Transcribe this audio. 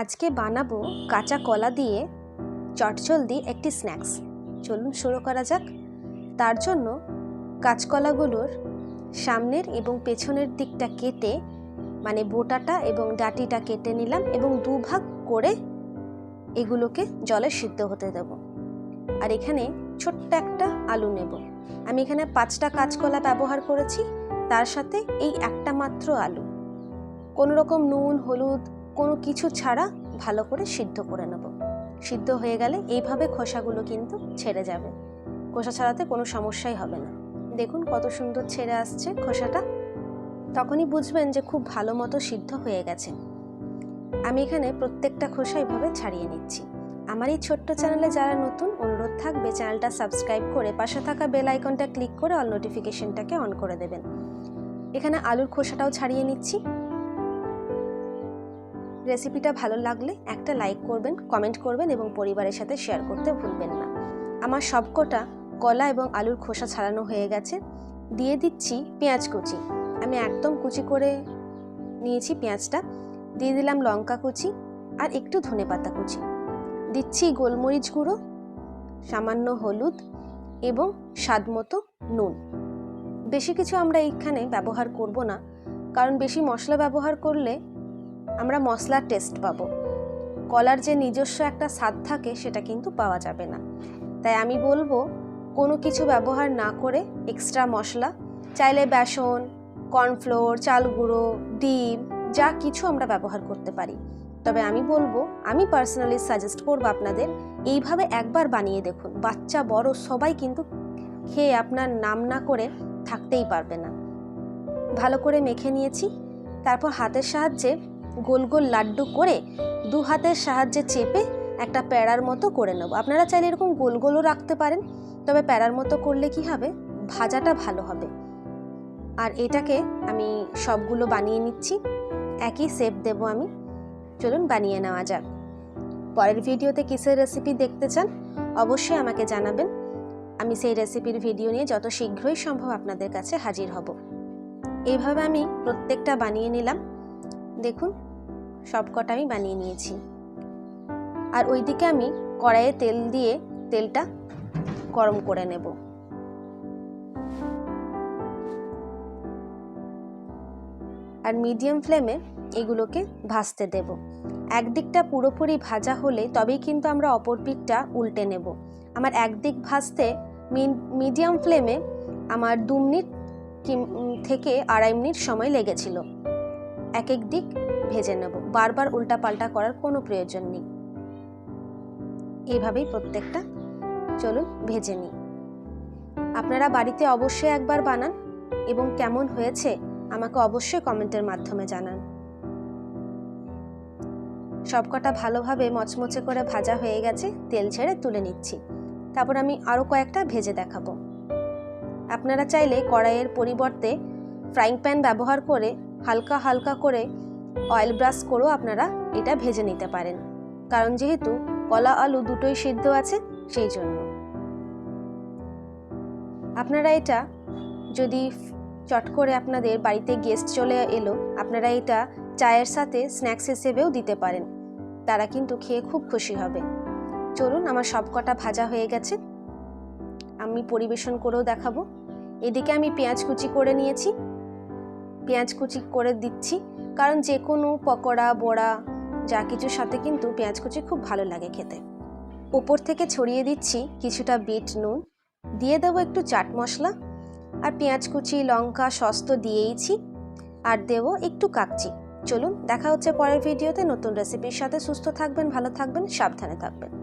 আজকে বানাবো কাঁচা কলা দিয়ে চটজলদি একটি স্ন্যাক্স। চলুন শুরু করা যাক। তার জন্য কাঁচকলাগুলোর সামনের এবং পেছনের দিকটা কেটে মানে বোটাটা এবং ডাটিটা কেটে নিলাম এবং দুভাগ করে এগুলোকে জলে সিদ্ধ হতে দেব। আর এখানে ছোট্ট একটা আলু নেব। আমি এখানে পাঁচটা কাঁচকলা ব্যবহার করেছি, তার সাথে এই একটা মাত্র আলু। কোনো রকম নুন, হলুদ কোনো কিছু ছাড়া ভালো করে সিদ্ধ করে নেব। সিদ্ধ হয়ে গেলে এইভাবে খোসাগুলো কিন্তু ছেড়ে যাবে। খোসা ছাড়াতে কোনো সমস্যাই হবে না। দেখুন কত সুন্দর ছেড়ে আসছে খোসাটা। তখনই বুঝবেন যে খুব ভালো মতো সিদ্ধ হয়ে গেছে। আমি এখানে প্রত্যেকটা খোসা এইভাবে ছাড়িয়ে নিচ্ছি। আমার এই ছোট্ট চ্যানেলে যারা নতুন, অনুরোধ থাকবে চ্যানেলটা সাবস্ক্রাইব করে পাশে থাকা বেল আইকনটা ক্লিক করে অল নোটিফিকেশনটাকে অন করে দেবেন। এখানে আলুর খোসাটাও ছাড়িয়ে নিচ্ছি। রেসিপিটা ভালো লাগলে একটা লাইক করবেন, কমেন্ট করবেন এবং পরিবারের সাথে শেয়ার করতে ভুলবেন না। আমার সবকটা কলা এবং আলুর খোসা ছাড়ানো হয়ে গেছে। দিয়ে দিচ্ছি পেঁয়াজ কুচি। আমি একদম কুচি করে নিয়েছি পেঁয়াজটা। দিয়ে দিলাম লঙ্কা কুচি আর একটু ধনে পাতা কুচি। দিচ্ছি গোলমরিচ গুঁড়ো, সামান্য হলুদ এবং স্বাদ মতো নুন। বেশি কিছু আমরা এইখানে ব্যবহার করব না। কারণ বেশি মশলা ব্যবহার করলে আমরা মশলার টেস্ট পাবো। কলার যে নিজস্ব একটা স্বাদ থাকে, সেটা কিন্তু পাওয়া যাবে না। তাই আমি বলব, কোনো কিছু ব্যবহার না করে এক্সট্রা মশলা, চাইলে বেসন কর্নফ্লোর চাল গুঁড়ো, ডিম, যা কিছু আমরা ব্যবহার করতে পারি। তবে আমি বলব, আমি পার্সোনালি সাজেস্ট করব আপনাদের, এইভাবে একবার বানিয়ে দেখুন। বাচ্চা, বড়, সবাই কিন্তু খেয়ে আপনার নাম না করে থাকতেই পারবে না। ভালো করে মেখে নিয়েছি, তারপর হাতের সাহায্যে গোল গোল লাড্ডু করে দু হাতের সাহায্যে চেপে একটা প্যাড়ার মতো করে নেব। আপনারা চাইলে এরকম গোল গোলও রাখতে পারেন, তবে প্যাড়ার মতো করলে কি হবে? ভাজাটা ভালো হবে। আর এটাকে আমি সবগুলো বানিয়ে নিচ্ছি। একই সেপ দেব আমি। চলুন বানিয়ে নেওয়া যাক। পরের ভিডিওতে কিসের রেসিপি দেখতে চান, অবশ্যই আমাকে জানাবেন। আমি সেই রেসিপির ভিডিও নিয়ে যত শীঘ্রই সম্ভব আপনাদের কাছে হাজির হব। এইভাবে আমি প্রত্যেকটা বানিয়ে নিলাম। দেখুন সবকটা আমি বানিয়ে নিয়েছি। আর ওইদিকে আমি কড়াইয়ে তেল দিয়ে তেলটা গরম করে নেব। আর মিডিয়াম ফ্লেমে এগুলোকে ভাজতে দেব। একদিকটা পুরোপুরি ভাজা হলে তবেই কিন্তু আমরা অপর দিকটা উল্টে নেব। আমার একদিক ভাজতে মিডিয়াম ফ্লেমে আমার দু মিনিট থেকে আড়াই মিনিট সময় লেগেছিল। এক এক দিক ভেজে নেব। বারবার উল্টা পাল্টা করার কোনো প্রয়োজন নেই। এইভাবেই প্রত্যেকটা, চলুন, ভেজে নিই। আপনারা বাড়িতে অবশ্যই একবার বানান এবং কেমন হয়েছে আমাকে অবশ্যই কমেন্টের মাধ্যমে জানান। সবকটা ভালোভাবে মচমচে করে ভাজা হয়ে গেছে, তেল ছেড়ে তুলে নিচ্ছি। তারপর আমি আরও কয়েকটা ভেজে দেখাবো। আপনারা চাইলে কড়াইয়ের পরিবর্তে ফ্রাইং প্যান ব্যবহার করে হালকা হালকা করে অয়েল ব্রাশ করেও আপনারা এটা ভেজে নিতে পারেন। কারণ যেহেতু কলা আলু দুটোই সিদ্ধ আছে, সেই জন্য। আপনারা এটা যদি চট করে আপনাদের বাড়িতে গেস্ট চলে এলো, আপনারা এটা চায়ের সাথে স্ন্যাক্স হিসেবেও দিতে পারেন। তারা কিন্তু খেয়ে খুব খুশি হবে। চলুন, আমার সবকটা ভাজা হয়ে গেছে। আমি পরিবেশন করেও দেখাবো। এদিকে আমি পেঁয়াজ কুচি করে নিয়েছি। পেঁয়াজ কুচি করে দিচ্ছি। কারণ যে কোনো পকোড়া, বড়া, যা কিছুর সাথে কিন্তু পেঁয়াজ কুচি খুব ভালো লাগে খেতে। ওপর থেকে ছড়িয়ে দিচ্ছি কিছুটা বিট নুন। দিয়ে দেবো একটু চাট মশলা। আর পেঁয়াজ কুচি, লঙ্কা সস তো দিয়েইছি। আর দেবো একটু কাকচি। চলুন, দেখা হচ্ছে পরের ভিডিওতে। নতুন রেসিপির সাথে সুস্থ থাকবেন, ভালো থাকবেন, সাবধানে থাকবেন।